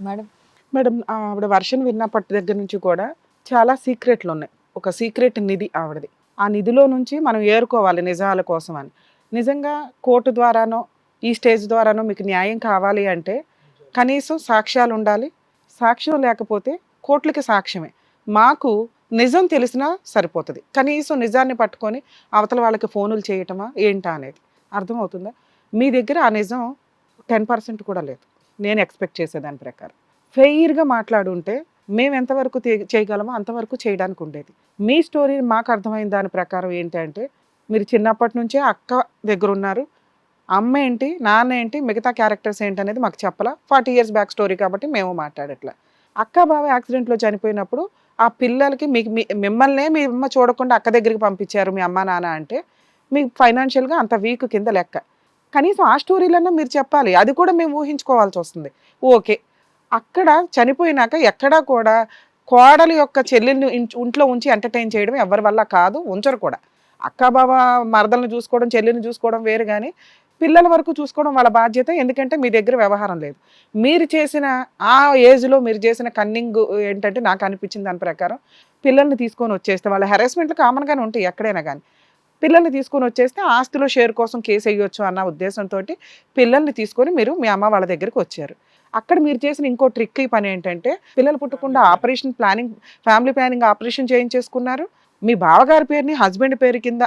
Madam? Madam ఆవిడ version విన్నప్పటి దగ్గర నుంచి కూడా చాలా సీక్రెట్లు ఉన్నాయి ఒక సీక్రెట్ నిధి ఆవిడది. ఆ నిధిలో నుంచి మనం ఏరుకోవాలి నిజాల కోసం అని. నిజంగా కోర్టు ద్వారానో ఈ స్టేజ్ ద్వారానో మీకు న్యాయం కావాలి అంటే కనీసం సాక్ష్యాలు ఉండాలి. సాక్ష్యం లేకపోతే కోర్టులకి సాక్ష్యమే. మాకు నిజం తెలిసినా సరిపోతుంది. కనీసం నిజాన్ని పట్టుకొని అవతల వాళ్ళకి ఫోనులు చేయటమా ఏంటా అనేది. అర్థమవుతుందా? మీ దగ్గర ఆ నిజం టెన్ పర్సెంట్ కూడా లేదు. నేను ఎక్స్పెక్ట్ చేసేదాని ప్రకారం. ఫెయిర్గా మాట్లాడుంటే మేము ఎంతవరకు చేయగలమో అంతవరకు చేయడానికి ఉండేది. మీ స్టోరీ మాకు అర్థమైన దాని ప్రకారం ఏంటంటే మీరు చిన్నప్పటి నుంచే అక్క దగ్గర ఉన్నారు అమ్మ ఏంటి నాన్న ఏంటి మిగతా క్యారెక్టర్స్ ఏంటి అనేది మాకు చెప్పలా. ఫార్టీ ఇయర్స్ బ్యాక్ స్టోరీ కాబట్టి మేము మాట్లాడట్లా. అక్క బావ యాక్సిడెంట్లో చనిపోయినప్పుడు ఆ పిల్లలకి మీకు మీ మిమ్మల్నే మీ అమ్మ చూడకుండా అక్క దగ్గరికి పంపించారు మీ అమ్మ నాన్న అంటే మీకు ఫైనాన్షియల్గా అంత వీక్ కింద లెక్క. కనీసం ఆ స్టోరీలన్నా మీరు చెప్పాలి. అది కూడా మేము ఊహించుకోవాల్సి వస్తుంది. ఓకే. అక్కడ చనిపోయినాక ఎక్కడా కూడా కోడలు యొక్క చెల్లెల్ని ఇంట్లో ఉంచి ఎంటర్టైన్ చేయడం ఎవరి వల్ల కాదు. ఉంచరు కూడా. అక్క బావ మరదలను చూసుకోవడం చెల్లెని చూసుకోవడం వేరు కానీ పిల్లల వరకు చూసుకోవడం వాళ్ళ బాధ్యత. ఎందుకంటే మీ దగ్గర వ్యవహారం లేదు. మీరు చేసిన ఆ ఏజ్లో మీరు చేసిన కన్నింగ్ ఏంటంటే నాకు అనిపించింది దాని ప్రకారం. పిల్లల్ని తీసుకొని వచ్చేస్తే వాళ్ళ హెరాస్మెంట్లు కామన్గానే ఉంటాయి ఎక్కడైనా కానీ పిల్లల్ని తీసుకొని వచ్చేస్తే ఆస్తిలో షేర్ కోసం కేసు వేయొచ్చు అన్న ఉద్దేశంతో పిల్లల్ని తీసుకొని మీరు మీ అమ్మ వాళ్ళ దగ్గరికి వచ్చారు. అక్కడ మీరు చేసిన ఇంకో ట్రిక్ పని ఏంటంటే పిల్లలు పుట్టకుండా operation planning family planning operation చేయించేసుకున్నారు. మీ బావగారి పేరుని హస్బెండ్ పేరు కింద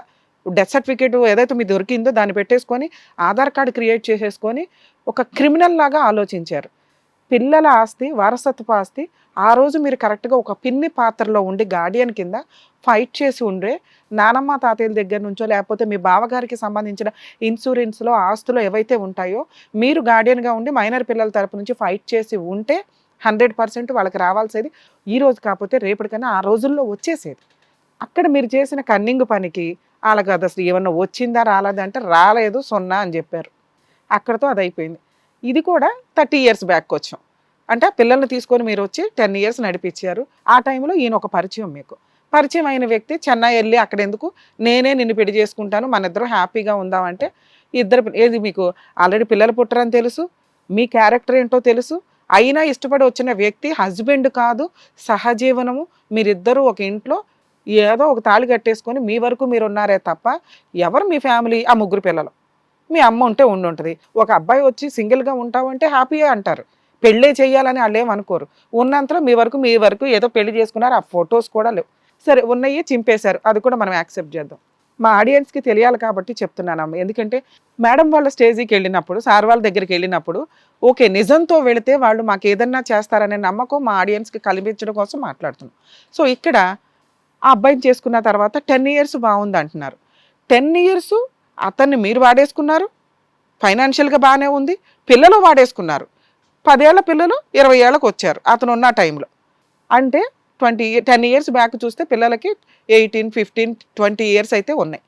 డెత్ సర్టిఫికేట్ ఏదైతే మీ దొరికిందో దాన్ని పెట్టేసుకొని ఆధార్ కార్డు క్రియేట్ చేసేసుకొని ఒక క్రిమినల్ లాగా ఆలోచించారు. పిల్లల ఆస్తి వారసత్వ ఆస్తి ఆ రోజు మీరు కరెక్ట్గా ఒక పిన్ని పాత్రలో ఉండి గార్డియన్ కింద ఫైట్ చేసి ఉండే నానమ్మ తాతయ్యల దగ్గర నుంచో లేకపోతే మీ బావగారికి సంబంధించిన ఇన్సూరెన్స్లో ఆస్తులు ఏవైతే ఉంటాయో మీరు గార్డియన్గా ఉండి మైనర్ పిల్లల తరపు నుంచి ఫైట్ చేసి ఉంటే హండ్రెడ్ పర్సెంట్ వాళ్ళకి రావాల్సేది. ఈ రోజు కాకపోతే రేపటికన్నా ఆ రోజుల్లో వచ్చేసేది. అక్కడ మీరు చేసిన కన్నింగ్ పనికి వాళ్ళకి అది అసలు ఏమన్నా వచ్చిందా రాలేదా అంటే రాలేదు సున్నా అని చెప్పారు. అక్కడతో అది అయిపోయింది ఇది కూడా థర్టీ ఇయర్స్ బ్యాక్ వచ్చాం. అంటే పిల్లల్ని తీసుకొని మీరు వచ్చి టెన్ ఇయర్స్ నడిపించారు. ఆ టైంలో ఈయన ఒక పరిచయం మీకు. పరిచయం అయిన వ్యక్తి చెన్నై వెళ్ళి అక్కడ ఎందుకు? నేనే నిన్ను పెళ్ళి చేసుకుంటాను మన ఇద్దరు హ్యాపీగా ఉందామంటే ఇద్దరు ఏది మీకు ఆల్రెడీ పిల్లలు పుట్టరని తెలుసు? మీ క్యారెక్టర్ ఏంటో తెలుసు? అయినా ఇష్టపడి వచ్చిన వ్యక్తి హస్బెండ్ కాదు సహజీవనము. మీరిద్దరూ ఒక ఇంట్లో ఏదో ఒక తాళి కట్టేసుకొని మీ వరకు మీరు ఉన్నారే తప్ప ఎవరు మీ ఫ్యామిలీ? ఆ ముగ్గురు పిల్లలు. మీ అమ్మ ఉంటే ఉండి ఉంటుంది ఒక అబ్బాయి వచ్చి సింగిల్గా ఉంటావంటే హ్యాపీయే అంటారు. పెళ్ళే చేయాలని వాళ్ళు ఏం అనుకోరు. ఉన్నంతలో మీ వరకు మీ వరకు ఏదో పెళ్ళి చేసుకున్నారు ఆ ఫొటోస్ కూడా లేవు. సరే ఉన్నయ్యి చింపేశారు. అది కూడా మనం యాక్సెప్ట్ చేద్దాం. మా ఆడియన్స్కి తెలియాలి కాబట్టి చెప్తున్నానమ్మ. ఎందుకంటే మేడం వాళ్ళ స్టేజీకి వెళ్ళినప్పుడు సార్ వాళ్ళ దగ్గరికి వెళ్ళినప్పుడు ఓకే నిజంతో వెళితే వాళ్ళు మాకు ఏదన్నా చేస్తారనే నమ్మకం మా ఆడియన్స్కి కల్పించడం కోసం మాట్లాడుతున్నాం. సో ఇక్కడ ఆ అబ్బాయిని చేసుకున్న తర్వాత టెన్ ఇయర్స్ బాగుంది అంటున్నారు టెన్ ఇయర్స్ అతన్ని మీరు వాడేసుకున్నారు? ఫైనాన్షియల్గా బాగానే ఉంది. పిల్లలు వాడేసుకున్నారు. పదేళ్ళ పిల్లలు ఇరవై ఏళ్ళకి వచ్చారు అతను ఉన్న టైంలో. అంటే ట్వంటీ టెన్ ఇయర్స్ బ్యాక్ చూస్తే పిల్లలకి ఎయిటీన్ ఫిఫ్టీన్ ట్వంటీ ఇయర్స్ అయితే ఉన్నాయి.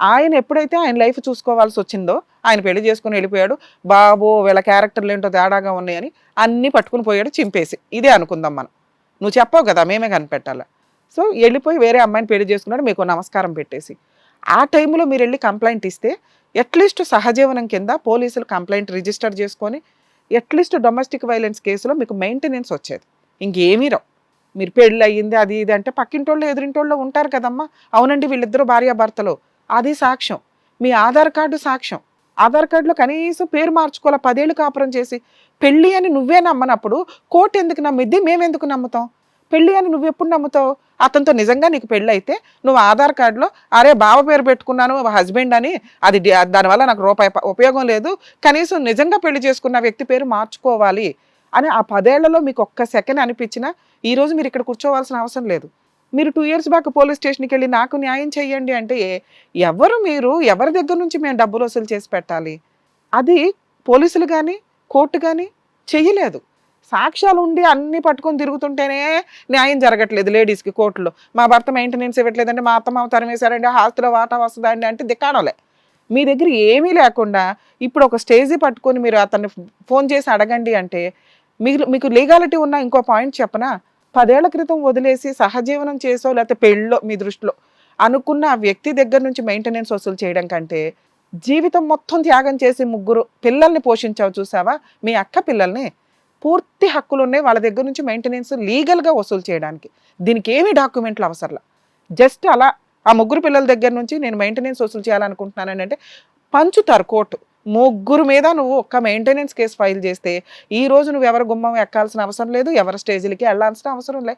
ఆయన ఎప్పుడైతే ఆయన లైఫ్ చూసుకోవాల్సి వచ్చిందో ఆయన పెళ్ళి చేసుకుని వెళ్ళిపోయాడు బాబో వీళ్ళ క్యారెక్టర్లు ఏంటో తేడాగా ఉన్నాయని అన్నీ పట్టుకుని పోయాడు చింపేసి. ఇదే అనుకుందాం మనం. నువ్వు చెప్పవు కదా మేమే కనిపెట్టాలా. సో వెళ్ళిపోయి వేరే అమ్మాయిని పెళ్ళి చేసుకున్నాడు మీకు నమస్కారం పెట్టేసి. ఆ టైంలో మీరు వెళ్ళి కంప్లైంట్ ఇస్తే అట్లీస్ట్ సహజీవనం కింద పోలీసులు కంప్లైంట్ రిజిస్టర్ చేసుకొని అట్లీస్ట్ డొమెస్టిక్ వైలెన్స్ కేసులో మీకు మెయింటెనెన్స్ వచ్చేది. ఇంకేమీ రావు. మీరు పెళ్ళి అయ్యింది అది ఇది అంటే పక్కింటోళ్ళు ఎదురింటోళ్ళు ఉంటారు కదమ్మా. అవునండి వీళ్ళిద్దరు భార్యాభర్తలు. అది సాక్ష్యం. మీ ఆధార్ కార్డు సాక్ష్యం. ఆధార్ కార్డులో కనీసం పేరు మార్చుకోవాలి పదేళ్ళు కాపురం చేసి పెళ్ళి అని నువ్వే నమ్మనప్పుడు కోర్టు ఎందుకు నమ్మిద్ది? మేమెందుకు నమ్ముతాం? పెళ్ళి అని నువ్వు ఎప్పుడు నమ్ముతావు? అతనితో నిజంగా నీకు పెళ్ళి అయితే నువ్వు ఆధార్ కార్డులో అరే బావ పేరు పెట్టుకున్నాను హస్బెండ్ అని అది దానివల్ల నాకు రూపాయి ఉపయోగం లేదు. కనీసం నిజంగా పెళ్ళి చేసుకున్న వ్యక్తి పేరు మార్చుకోవాలి. అని ఆ పదేళ్ళలో మీకు ఒక్క సెకండ్ అనిపించినా ఈరోజు మీరు ఇక్కడ కూర్చోవాల్సిన అవసరం లేదు. మీరు టూ ఇయర్స్ బ్యాక్ పోలీస్ స్టేషన్కి వెళ్ళి నాకు న్యాయం చేయండి అంటే ఎవరు మీరు ఎవరి దగ్గర నుంచి మేము డబ్బులు వసూలు చేసి పెట్టాలి? అది పోలీసులు కానీ కోర్టు కానీ చెయ్యలేదు. సాక్ష్యాలు ఉండి అన్ని పట్టుకొని తిరుగుతుంటేనే న్యాయం జరగట్లేదు లేడీస్కి కోర్టులో. మా భర్త మెయింటెనెన్స్ ఇవ్వట్లేదంటే మా అత్త మామ తరిమేశారండి ఆస్తిలో వాటా వస్తుందండి అంటే దిక్కాడలే మీ దగ్గర ఏమీ లేకుండా ఇప్పుడు ఒక స్టేజీ పట్టుకొని మీరు అతన్ని ఫోన్ చేసి అడగండి అంటే మీరు మీకు లీగాలిటీ ఉన్న ఇంకో పాయింట్ చెప్పనా? పదేళ్ళ క్రితం వదిలేసి సహజీవనం చేసో లేకపోతే పెళ్ళో మీ దృష్టిలో అనుకున్న ఆ వ్యక్తి దగ్గర నుంచి మెయింటెనెన్స్ వసూలు చేయడం కంటే జీవితం మొత్తం త్యాగం చేసి ముగ్గురు పిల్లల్ని పోషించావు చూసావా? మీ అక్క పిల్లల్ని పూర్తి హక్కులు ఉన్నాయి వాళ్ళ దగ్గర నుంచి మెయింటెనెన్స్ లీగల్గా వసూలు చేయడానికి. దీనికి ఏమి డాక్యుమెంట్లు అవసరంలా. జస్ట్ అలా ఆ ముగ్గురు పిల్లల దగ్గర నుంచి నేను మెయింటెనెన్స్ వసూలు చేయాలనుకుంటున్నాను అంటే పంచుతారు కోర్టు. ముగ్గురు మీద నువ్వు ఒక్క మెయింటెనెన్స్ కేసు ఫైల్ చేస్తే ఈ రోజు నువ్వు ఎవరి గుమ్మం ఎక్కాల్సిన అవసరం లేదు ఎవరి స్టేజీలకి వెళ్ళాల్సిన అవసరం లే.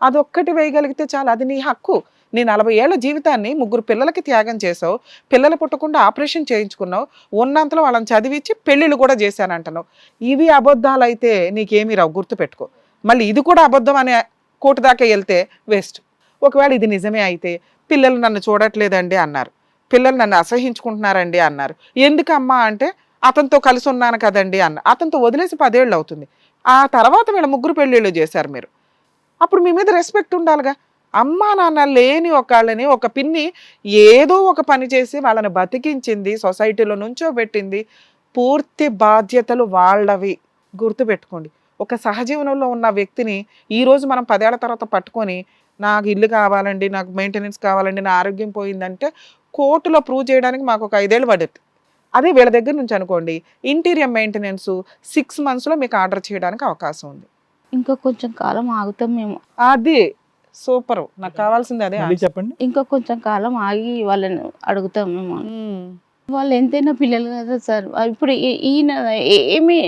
అదొక్కటి వేయగలిగితే చాలు. అది నీ హక్కు. నీ నలభై ఏళ్ళ జీవితాన్ని ముగ్గురు పిల్లలకి త్యాగం చేసావు పిల్లలు పుట్టకుండా ఆపరేషన్ చేయించుకున్నావు ఉన్నంతలో వాళ్ళని చదివించి పెళ్ళిళ్ళు కూడా చేశానంటున్నావు. ఇవి అబద్ధాలు అయితే నీకేమీ రావు గుర్తుపెట్టుకో. మళ్ళీ ఇది కూడా అబద్ధం అనే కోర్టు దాకా వెళ్తే వేస్ట్. ఒకవేళ ఇది నిజమే అయితే పిల్లలు నన్ను చూడట్లేదండి అన్నారు. పిల్లలు నన్ను అసహించుకుంటున్నారండి అన్నారు. ఎందుకమ్మా అంటే అతనితో కలిసి ఉన్నాను కదండి అన్న అతనితో వదిలేసి పదేళ్ళు అవుతుంది. ఆ తర్వాత వీళ్ళ ముగ్గురు పెళ్ళిళ్ళు చేశారు మీరు. అప్పుడు మీ మీద రెస్పెక్ట్ ఉండాలిగా. అమ్మా నాన్న లేని ఒకళ్ళని ఒక పిన్ని ఏదో ఒక పని చేసి వాళ్ళని బతికించింది సొసైటీలో నుంచో పెట్టింది. పూర్తి బాధ్యతలు వాళ్ళవి. గుర్తుపెట్టుకోండి. ఒక సహజీవనంలో ఉన్న వ్యక్తిని ఈ రోజు మనం పదేళ్ళ తర్వాత పట్టుకొని నాకు ఇల్లు కావాలండి నాకు మెయింటెనెన్స్ కావాలండి నా ఆరోగ్యం పోయిందంటే కోర్టులో ప్రూవ్ చేయడానికి మాకు ఒక ఐదేళ్ళు పడుతుంది అదే వీళ్ళ దగ్గర నుంచి అనుకోండి ఇంటీరియర్ మెయింటెనెన్స్ సిక్స్ మంత్స్లో మీకు ఆర్డర్ చేయడానికి అవకాశం ఉంది. ఇంకా కొంచెం కాలం ఆగుతాం మేము. అది. సూపర్. నాకు కావాల్సింది అదే చెప్పండి. ఇంకా కొంచెం కాలం ఆగి వాళ్ళని అడుగుతాం మేము. వాళ్ళు ఎంతైనా పిల్లలు కదా సార్. ఇప్పుడు ఈ- ఈయన ఏమి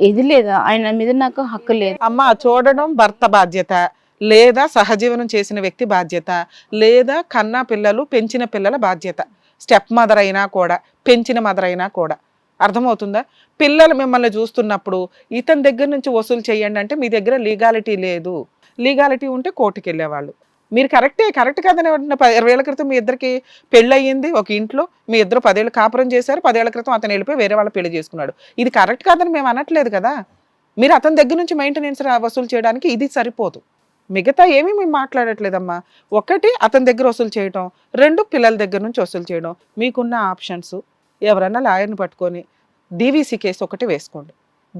ఇది లేదా? ఆయన మీద నాకు హక్కు లేదు. అమ్మ చూడడం భర్త బాధ్యత. లేదా సహజీవనం చేసిన వ్యక్తి బాధ్యత. లేదా కన్నా పిల్లలు పెంచిన పిల్లల బాధ్యత. స్టెప్ మదర్ అయినా కూడా పెంచిన మదర్ అయినా కూడా. అర్థమవుతుందా? పిల్లలు మిమ్మల్ని చూస్తున్నప్పుడు ఇతని దగ్గర నుంచి వసూలు చేయండి అంటే మీ దగ్గర లీగాలిటీ లేదు. లీగాలిటీ ఉంటే కోర్టుకి వెళ్ళేవాళ్ళు మీరు కరెక్టే కరెక్ట్ కాదని ఇరవై ఏళ్ళ క్రితం మీ ఇద్దరికి పెళ్ళి అయ్యింది ఒక ఇంట్లో మీ ఇద్దరు పదేళ్ళు కాపురం చేశారు పదేళ్ళ క్రితం అతను వెళ్ళిపోయి వేరే వాళ్ళ పెళ్ళి చేసుకున్నాడు. ఇది కరెక్ట్ కాదని మేము అనట్లేదు కదా? మీరు అతని దగ్గర నుంచి మెయింటెనెన్స్ వసూలు చేయడానికి ఇది సరిపోదు. మిగతా ఏమీ మేము మాట్లాడట్లేదమ్మా. ఒకటి అతని దగ్గర వసూలు చేయడం రెండు పిల్లల దగ్గర నుంచి వసూలు చేయడం. మీకున్న ఆప్షన్స్. ఎవరన్నా లాయర్ని పట్టుకొని డీవీసీ కేసు ఒకటి వేసుకోండి.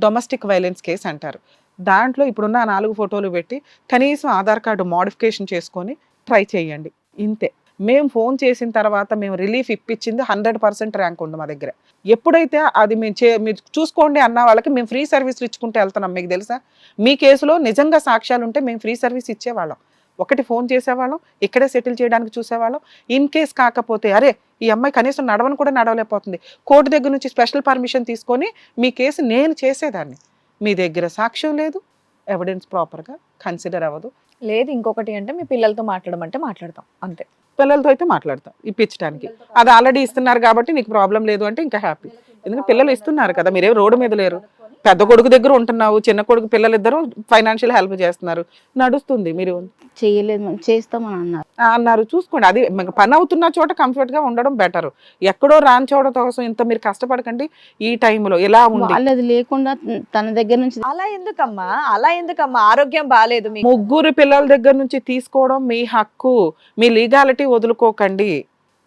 డొమెస్టిక్ వైలెన్స్ కేసు అంటారు. దాంట్లో ఇప్పుడున్న నాలుగు ఫోటోలు పెట్టి కనీసం ఆధార్ కార్డు మోడిఫికేషన్ చేసుకొని ట్రై చేయండి. ఇంతే. మేము ఫోన్ చేసిన తర్వాత మేము రిలీఫ్ ఇప్పించింది హండ్రెడ్ పర్సెంట్ ర్యాంక్ ఉంది మా దగ్గర. ఎప్పుడైతే అది మేము చే మీరు చూసుకోండి అన్న వాళ్ళకి మేము ఫ్రీ సర్వీస్ ఇచ్చుకుంటూ వెళ్తున్నాం. మీకు తెలుసా? మీ కేసులో నిజంగా సాక్ష్యాలు ఉంటే మేము ఫ్రీ సర్వీస్ ఇచ్చేవాళ్ళం. ఒకటి ఫోన్ చేసేవాళ్ళం ఇక్కడే సెటిల్ చేయడానికి చూసేవాళ్ళం. ఇన్ కేస్ కాకపోతే అరే ఈ అమ్మాయి కనీసం నడవని కూడా నడవలేకపోతుంది. కోర్టు దగ్గర నుంచి స్పెషల్ పర్మిషన్ తీసుకొని మీ కేసు నేను చేసేదాన్ని. మీ దగ్గర సాక్ష్యం లేదు ఎవిడెన్స్ ప్రాపర్గా కన్సిడర్ అవ్వదు. లేదు ఇంకొకటి అంటే మీ పిల్లలతో మాట్లాడమంటే మాట్లాడతాం అంతే. పిల్లలతో అయితే మాట్లాడతాం ఇప్పించడానికి అది ఆల్రెడీ ఇస్తున్నారు కాబట్టి నీకు ప్రాబ్లం లేదు అంటే ఇంకా హ్యాపీ. ఎందుకంటే పిల్లలు ఇస్తున్నారు కదా మీరేం రోడ్డు మీద లేరు. పెద్ద కొడుకు దగ్గర ఉంటున్నావు చిన్న కొడుకు పిల్లలిద్దరూ ఫైనాన్షియల్ హెల్ప్ చేస్తున్నారు. నడుస్తుంది మీరు. చేయలేదు చేస్తామని అన్నారు. ఆ అన్నారు. చూసుకోండి. అది మీకు పని అవుతున్న చోట comfort గా ఉండడం బెటర్ ఎక్కడో రాని చోట కోసం ఇంత మీరు కష్టపడకండి. ఈ టైంలో ఎలా ఉంది. వాళ్ళది లేకుండా తన దగ్గర నుంచి అలా ఎందుకమ్మా? అలా ఎందుకమ్మా? ఆరోగ్యం బాగాలేదు ముగ్గురు పిల్లల దగ్గర నుంచి తీసుకోవడం మీ హక్కు. మీ లీగాలిటీ వదులుకోకండి.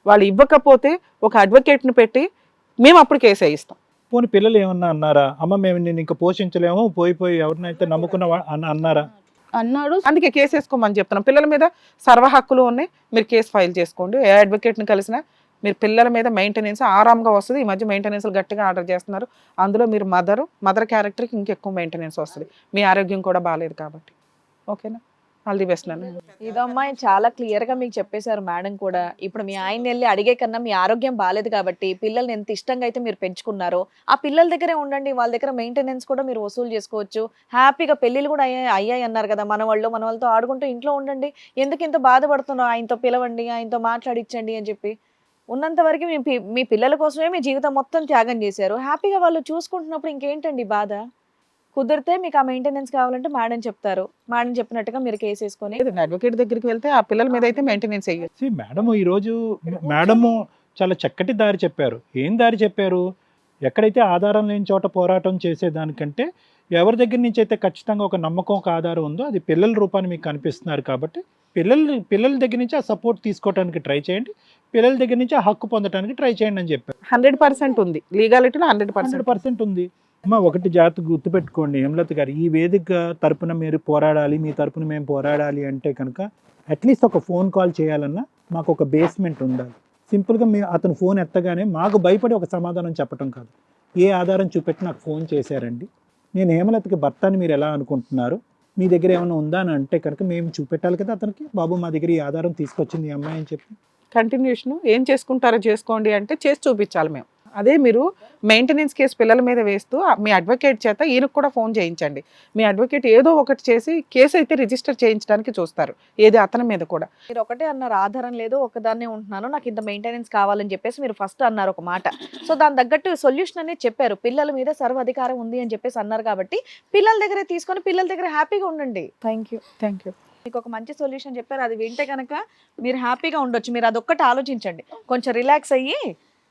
వాళ్ళు ఇవ్వకపోతే ఒక advocate ని పెట్టి మేము అప్పుడు కేసు వేయిస్తాం. పోనీ పిల్లలు ఏమన్నా అన్నారా? అమ్మ మేము నేను ఇంకా పోషించలేము పోయి పోయి ఎవరినైతే నమ్ముకున్న అన్నారా? అన్నాడు. అందుకే కేసు వేసుకోమని చెప్తున్నాం. పిల్లల మీద సర్వ హక్కులు ఉన్నాయి. మీరు కేసు ఫైల్ చేసుకోండి. ఏ అడ్వకేట్ని కలిసినా మీరు పిల్లల మీద మెయింటెనెన్స్ ఆరాంగా వస్తుంది. ఈ మధ్య మెయింటెనెన్స్ గట్టిగా ఆర్డర్ చేస్తున్నారు. అందులో మీరు మదర్ మదర్ క్యారెక్టర్కి ఇంకెక్కువ మెయింటెనెన్స్ వస్తుంది. మీ ఆరోగ్యం కూడా బాగాలేదు కాబట్టి. ఓకేనా? ఆల్ ది బెస్ట్ నాన్న ఇదమ్మా చాలా క్లియర్గా మీకు చెప్పేశారు మేడం కూడా. ఇప్పుడు మీ ఆయన వెళ్ళి అడిగే కన్నా మీ ఆరోగ్యం బాగాలేదు కాబట్టి పిల్లల్ని ఎంత ఇష్టంగా అయితే మీరు పెంచుకున్నారో ఆ పిల్లల దగ్గరే ఉండండి. వాళ్ళ దగ్గర మెయింటెనెన్స్ కూడా మీరు వసూలు చేసుకోవచ్చు. హ్యాపీగా పెళ్ళిళ్ళు కూడా అయ్యాయి అయ్యాయి అన్నారు కదా మన వాళ్ళు. మన వాళ్ళతో ఆడుకుంటూ ఇంట్లో ఉండండి. ఎందుకు ఇంత బాధపడుతున్నావు ఆయనతో పిలవండి ఆయనతో మాట్లాడించండి అని చెప్పి. ఉన్నంత వరకు మీ పి- మీ పిల్లల కోసమే మీ జీవితం మొత్తం త్యాగం చేశారు. హ్యాపీగా వాళ్ళు చూసుకుంటున్నప్పుడు ఇంకేంటండి బాధ? కుదిరితే మీకు ఆ మెయింటెనెన్స్ కావాలంటే మేడం చెప్తారు. మేడం చెప్పినట్టుగా మీరు కేసు వేసుకొని అడ్వకేట్ దగ్గరికి వెళ్తే ఆ పిల్లల మీద అయితే మెయింటెనెన్స్ అయ్యేది See, మేడము ఈరోజు మేడము చాలా చక్కటి దారి చెప్పారు. ఏం దారి చెప్పారు? ఎక్కడైతే ఆధారం లేని చోట పోరాటం చేసేదానికంటే ఎవరి దగ్గర నుంచి అయితే ఖచ్చితంగా ఒక నమ్మకం ఒక ఆధారం ఉందో అది పిల్లల రూపాన్ని మీకు కనిపిస్తున్నారు కాబట్టి పిల్లలు పిల్లల దగ్గర నుంచి ఆ సపోర్ట్ తీసుకోవడానికి ట్రై చేయండి. పిల్లల దగ్గర నుంచి ఆ హక్కు పొందడానికి ట్రై చేయండి అని చెప్పారు. హండ్రెడ్ పర్సెంట్ ఉంది. లీగాలిటీలో హండ్రెడ్ హండ్రెడ్ పర్సెంట్ పర్సెంట్ ఉంది. అమ్మా ఒకటి జాగ్రత్త గుర్తుపెట్టుకోండి. హేమలత గారు ఈ వేదిక తరపున మీరు పోరాడాలి మీ తరపున మేము పోరాడాలి అంటే కనుక అట్లీస్ట్ ఒక ఫోన్ కాల్ చేయాలన్నా మాకు ఒక బేస్మెంట్ ఉండాలి. సింపుల్గా మీ అతను ఫోన్ ఎత్తగానే మాకు భయపడి ఒక సమాధానం చెప్పటం కాదు. ఏ ఆధారం చూపెట్టి నాకు ఫోన్ చేశారండి? నేను హేమలతకి భర్త అని మీరు ఎలా అనుకుంటున్నారు? మీ దగ్గర ఏమైనా ఉందా అని అంటే కనుక మేము చూపెట్టాలి కదా అతనికి? బాబు మా దగ్గర ఈ ఆధారం తీసుకొచ్చింది ఈ అమ్మాయి అని చెప్పి. కంటిన్యూషన్ ఏం చేసుకుంటారో చేసుకోండి అంటే చేసి చూపించాలి మేము. అదే మీరు మెయింటెనెన్స్ కేసు పిల్లల మీద వేస్తూ మీ అడ్వకేట్ చేత ఈయనకు కూడా ఫోన్ చేయించండి. మీ అడ్వకేట్ ఏదో ఒకటి చేసి కేసు అయితే రిజిస్టర్ చేయించడానికి చూస్తారు. ఏది అతని మీద కూడా. మీరు ఒకటే అన్నారు ఆధారం లేదు ఒకదాన్నే ఉంటున్నాను నాకు ఇంత మెయింటెనెన్స్ కావాలని చెప్పేసి మీరు ఫస్ట్ అన్నారు ఒక మాట. సో దాని తగ్గట్టు సొల్యూషన్ అనేది చెప్పారు. పిల్లల మీద సర్వ అధికారం ఉంది అని చెప్పేసి అన్నారు కాబట్టి పిల్లల దగ్గరే తీసుకొని పిల్లల దగ్గర హ్యాపీగా ఉండండి. థ్యాంక్ యూ థ్యాంక్ యూ మీకు ఒక మంచి సొల్యూషన్ చెప్పారు అది వింటే కనుక మీరు హ్యాపీగా ఉండొచ్చు. మీరు అదొక్కటి ఆలోచించండి. కొంచెం రిలాక్స్ అయ్యి